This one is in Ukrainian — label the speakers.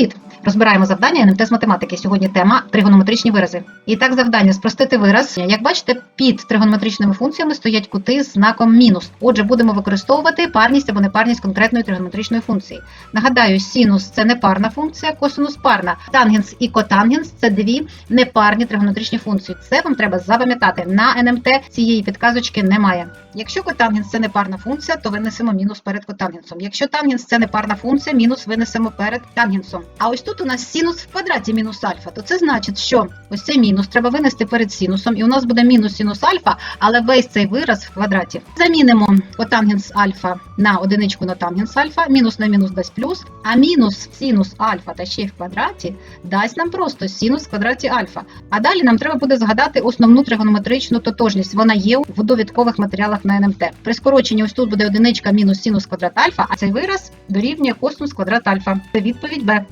Speaker 1: Привіт! Розбираємо завдання НМТ з математики. Сьогодні тема тригонометричні вирази. І так, завдання спростити вираз. Як бачите, під тригонометричними функціями стоять кути з знаком мінус. Отже, будемо використовувати парність або непарність конкретної тригонометричної функції. Нагадаю, синус це непарна функція, косинус парна. Тангенс і котангенс це дві непарні тригонометричні функції. Це вам треба запам'ятати. На НМТ цієї підказочки немає. Якщо котангенс це непарна функція, то винесемо мінус перед котангенсом. Якщо тангенс це непарна функція, мінус винесемо перед тангенсом. А ось тут у нас синус в квадраті мінус альфа, то це значить, що ось цей мінус треба винести перед синусом, і у нас буде мінус синус альфа, але весь цей вираз в квадраті. Замінимо котангенс альфа на одиничку на тангенс альфа, мінус на мінус дасть плюс, а мінус синус альфа та ще й в квадраті дасть нам просто синус в квадраті альфа. А далі нам треба буде згадати основну тригонометричну тотожність. Вона є в довідкових матеріалах на НМТ. При скороченні ось тут буде одиничка мінус синус квадрат альфа, а цей вираз дорівнює косинус квадрат альфа. Це відповідь Б.